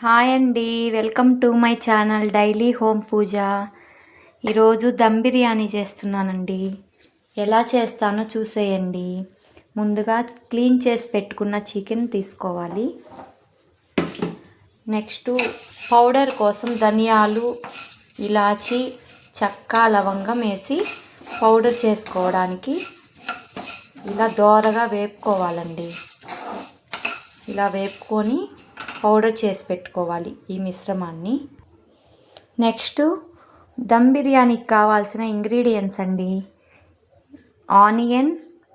Hi అండి. Welcome to my channel daily home Pooja. ఈరోజు దమ్ బిర్యానీ చేస్తున్నానండి. ఎలా చేస్తానో చూసేయండి. ముందుగా క్లీన్ చేసి పెట్టుకున్న చికెన్ తీసుకోవాలి. నెక్స్ట్ పౌడర్ కోసం ధనియాలు ఇలాచి చెక్క లవంగం వేసి పౌడర్ చేసుకోవడానికి ఇలా దోరగా వేపుకోవాలండి. ఇలా వేపుకొని పౌడర్ చేసి పెట్టుకోవాలి ఈ మిశ్రమాన్ని. నెక్స్ట్ దమ్ బిర్యానీకి కావాల్సిన ఇంగ్రీడియంట్స్ అండి. ఆనియన్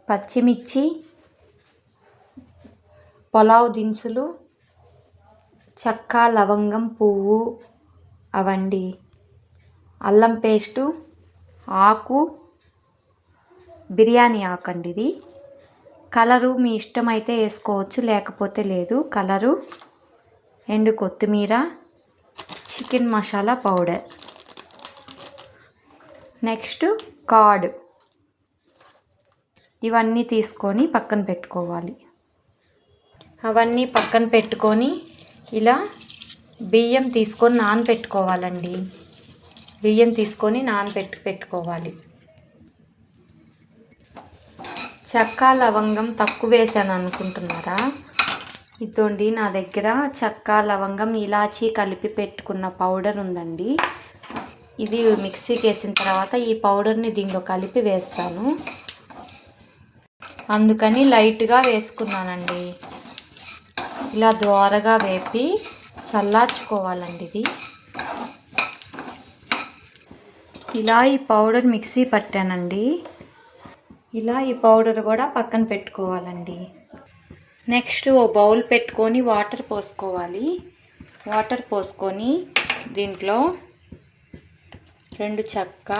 పచ్చిమిర్చి పులావ్ దినుసులు చెక్క లవంగం పువ్వు అవండి. అల్లం పేస్టు ఆకు బిర్యానీ ఆకు అండి ఇది కలరు మీ ఇష్టమైతే వేసుకోవచ్చు లేకపోతే లేదు. కలరు ఎండు కొత్తిమీర chicken masala powder. Next card. ఇవన్నీ తీసుకొని పక్కన పెట్టుకోవాలి. అవన్నీ పక్కన పెట్టుకొని ఇలా బియ్యం తీసుకొని నానబెట్టుకోవాలండి బియ్యం తీసుకొని నానబెట్టి పెట్టుకోవాలి. చెక్క లవంగం తక్కువ వేసాను అనుకుంటున్నారా? ఇదండి నా దగ్గర చెక్క లవంగం ఇలాచీ కలిపి పెట్టుకున్న పౌడర్ ఉందండి. ఇది మిక్సీకి వేసిన తర్వాత ఈ పౌడర్ని దీనిలో కలిపి వేస్తాను. అందుకని లైట్గా వేసుకున్నానండి. ఇలా ద్వారగా వేపి చల్లార్చుకోవాలండి ఇది. ఇలా ఈ పౌడర్ మిక్సీ పట్టానండి. ఇలా ఈ పౌడర్ కూడా పక్కన పెట్టుకోవాలండి. నెక్స్ట్ ఓ బౌల్ పెట్టుకొని వాటర్ పోసుకోవాలి. వాటర్ పోసుకొని దీంట్లో రెండు చెక్క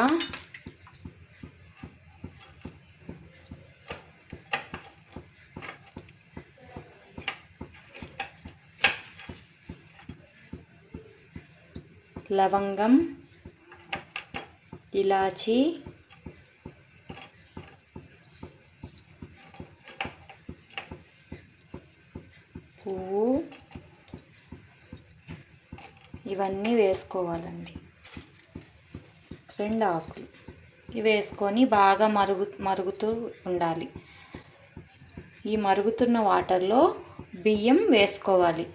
లవంగం ఇలాచీ పువ్వు ఇవన్నీ వేసుకోవాలండి. రెండు ఆకులు. ఇవి వేసుకొని బాగా మరుగు మరుగుతూ ఉండాలి. ఈ మరుగుతున్న వాటర్లో బియ్యం వేసుకోవాలి.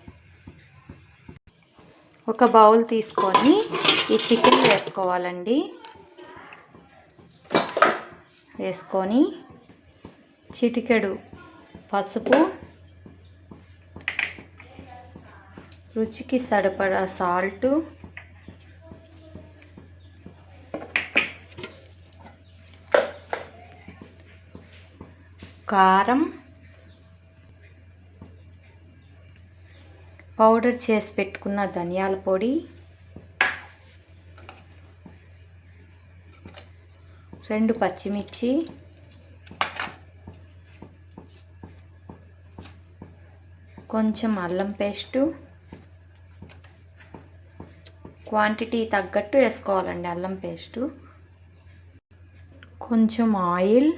ఒక బౌల్ తీసుకొని ఈ చికెన్ వేసుకోవాలండి. వేసుకొని చిటికెడు పసుపు రుచికి సరిపడా సాల్టు. కారం. పౌడర్ చేసి పెట్టుకున్న ధనియాల పొడి. రెండు పచ్చిమిర్చి. కొంచెం అల్లం పేస్టు. క్వాంటిటీ తగ్గట్టు వేసుకోవాలండి అల్లం పేస్టు. కొంచెం ఆయిల్.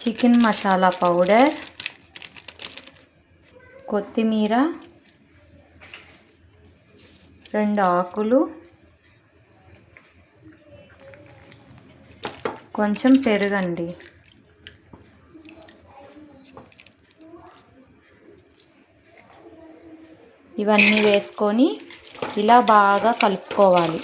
Chicken masala powder. కొత్తిమీర. రెండు ఆకులు. కొంచెం పెరుగండి. ఇవన్నీ వేసుకొని ఇలా బాగా కలుపుకోవాలి.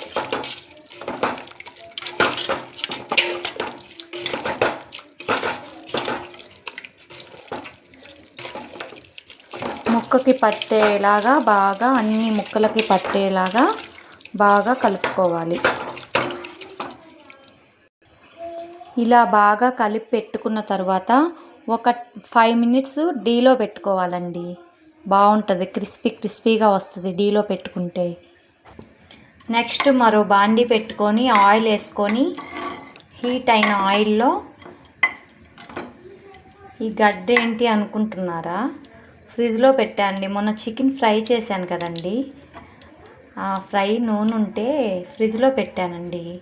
ముక్కకి పట్టేలాగా బాగా అన్ని ముక్కలకి పట్టేలాగా బాగా కలుపుకోవాలి. ఇలా బాగా కలిపి పెట్టుకున్న తర్వాత ఒక ఫైవ్ మినిట్స్ డీలో పెట్టుకోవాలండి. బాగుంటుంది క్రిస్పీ క్రిస్పీగా వస్తుంది డీలో పెట్టుకుంటే. నెక్స్ట్ మరో బాండీ పెట్టుకొని ఆయిల్ వేసుకొని హీట్ అయిన ఆయిల్లో ఈ గడ్డ ఏంటి అనుకుంటున్నారా? ఫ్రిడ్జ్లో పెట్టండి మొన్న చికెన్ ఫ్రై చేశాను కదండి. ఆ ఫ్రై నూనె ఉంటే ఫ్రిడ్జ్లో పెట్టానండి.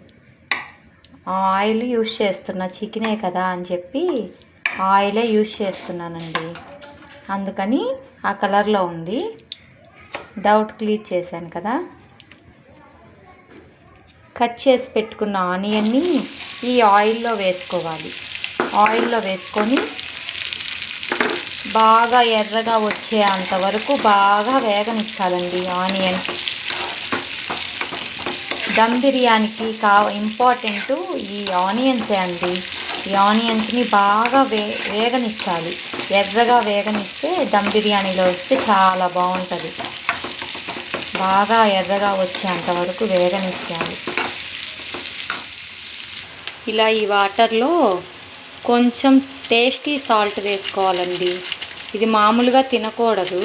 ఆ ఆయిల్ యూస్ చేస్తున్నా చికెనే కదా అని చెప్పి ఆయిలే యూస్ చేస్తున్నానండి. అందుకని ఆ కలర్లో ఉంది. డౌట్ క్లియర్ చేశాను కదా. కట్ చేసి పెట్టుకున్న ఆనియన్ని ఈ ఆయిల్లో వేసుకోవాలి. ఆయిల్లో వేసుకొని బాగా ఎర్రగా వచ్చేంత వరకు బాగా వేగనిచ్చాలండి ఆనియన్. దమ్ బిర్యానీకి కా ఇంపార్టెంట్ ఈ ఆనియన్సే అండి. ఈ ఆనియన్స్ని బాగా వే వేగనిచ్చాలి. ఎర్రగా వేగనిస్తే దమ్ బిర్యానీలో వస్తే చాలా బాగుంటుంది. బాగా ఎర్రగా వచ్చేంత వరకు వేగనిచ్చాలి ఇలా ఈ వాటర్లో కొంచెం టేస్టీ సాల్ట్ వేసుకోవాలండి. ఇది మామూలుగా తినకూడదు.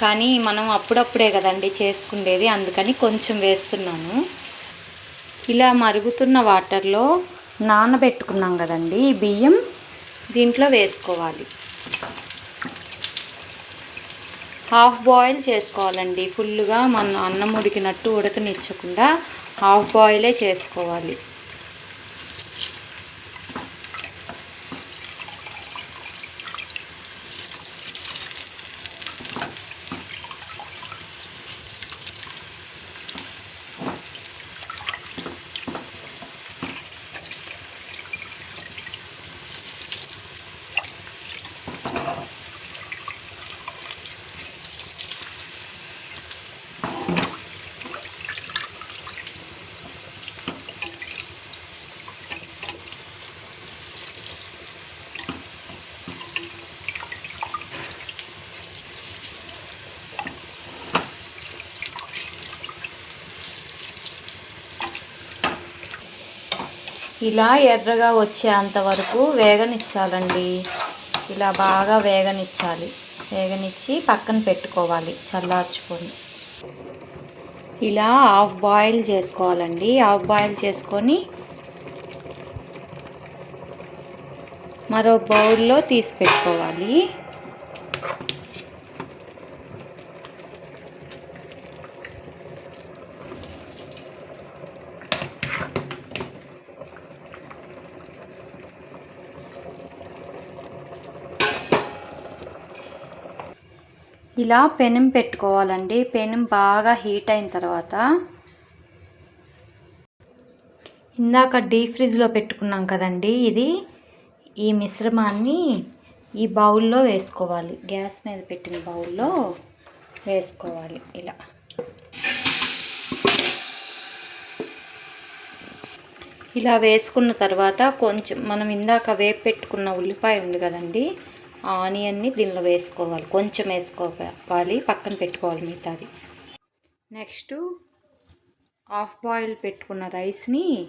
కానీ మనం అప్పుడప్పుడే కదండి చేసుకునేది అందుకని కొంచెం వేస్తున్నాను. ఇలా మరుగుతున్న వాటర్లో నానబెట్టుకున్నాం కదండి బియ్యం. దీంట్లో వేసుకోవాలి. హాఫ్ బాయిల్ చేసుకోవాలండి. ఫుల్గా మన అన్నం ఉడికినట్టు ఉడకనిచ్చకుండా హాఫ్ బాయిలే చేసుకోవాలి. ఇలా ఎర్రగా వచ్చేంత వరకు వేగనిచ్చాలండి. ఇలా బాగా వేగనిచ్చాలి. వేగనిచ్చి పక్కన పెట్టుకోవాలి చల్లార్చుకొని. ఇలా హాఫ్ బాయిల్ చేసుకోవాలండి. హాఫ్ బాయిల్ చేసుకొని మరో బౌల్లో తీసి పెట్టుకోవాలి. ఇలా పెనం పెట్టుకోవాలండి. పెనం బాగా హీట్ అయిన తర్వాత ఇందాక డీప్ ఫ్రిడ్జ్లో పెట్టుకున్నాం కదండి. ఇది ఈ మిశ్రమాన్ని ఈ బౌల్లో వేసుకోవాలి. గ్యాస్ మీద పెట్టిన బౌల్లో వేసుకోవాలి ఇలా. ఇలా వేసుకున్న తర్వాత కొంచెం మనం ఇందాక వేపు పెట్టుకున్న ఉల్లిపాయ ఉంది కదండి. ఆనియన్ని దీనిలో వేసుకోవాలి. కొంచెం వేసుకోవాలి. పక్కన పెట్టుకోవాలి మిగతాది. నెక్స్ట్ హాఫ్ బాయిల్ పెట్టుకున్న రైస్ని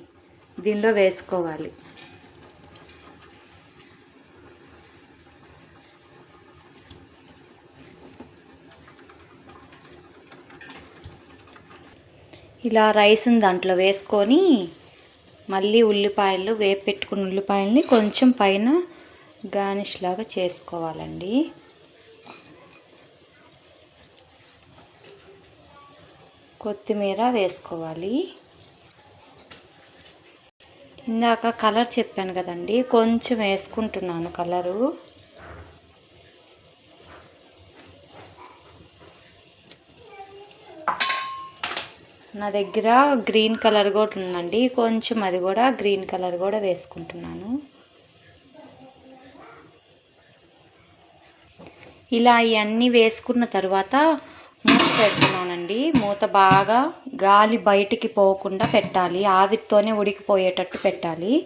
దీనిలో వేసుకోవాలి. ఇలా రైస్ని దాంట్లో వేసుకొని మళ్ళీ ఉల్లిపాయలు వేపు పెట్టుకున్న ఉల్లిపాయలని కొంచెం పైన గార్నిష్ లాగా చేసుకోవాలండి. కొత్తిమీర వేసుకోవాలి. ఇందాక కలర్ చెప్పాను కదండి కొంచెం వేసుకుంటున్నాను కలరు. నా దగ్గర గ్రీన్ కలర్ కూడా ఉందండి కొంచెం అది కూడా గ్రీన్ కలర్ కూడా వేసుకుంటున్నాను. ఇలా ఇవన్నీ వేసుకున్న తర్వాత మూత పెడుతున్నానండి. మూత బాగా గాలి బయటికి పోకుండా పెట్టాలి. ఆవిరితోనే ఉడికిపోయేటట్టు పెట్టాలి.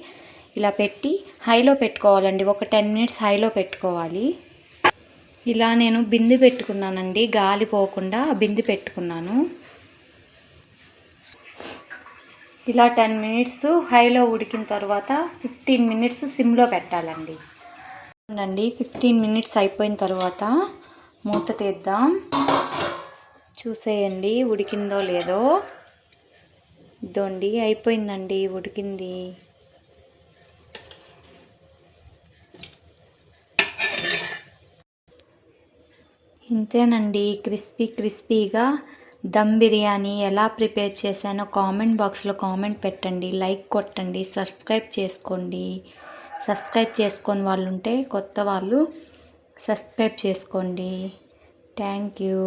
ఇలా పెట్టి హైలో పెట్టుకోవాలండి. ఒక టెన్ మినిట్స్ హైలో పెట్టుకోవాలి. ఇలా నేను బింది పెట్టుకున్నానండి. గాలి పోకుండా బింది పెట్టుకున్నాను. ఇలా టెన్ మినిట్స్ హైలో ఉడికిన తర్వాత ఫిఫ్టీన్ మినిట్స్ సిమ్లో పెట్టాలండి. అండి ఫిఫ్టీన్ మినిట్స్ అయిపోయిన తర్వాత మూత తీద్దాం. చూసేయండి ఉడికిందో లేదో. ఇదోండి అయిపోయిందండి ఉడికింది. ఇంతేనండి క్రిస్పీ క్రిస్పీగా దమ్ బిర్యానీ ఎలా ప్రిపేర్ చేశానో కామెంట్ బాక్స్లో కామెంట్ పెట్టండి లైక్ కొట్టండి సబ్స్క్రైబ్ చేసుకోండి. సబ్స్క్రైబ్ చేసుకొని వాళ్ళు ఉంటే కొత్త వాళ్ళు సబ్స్క్రైబ్ చేసుకోండి. Thank you.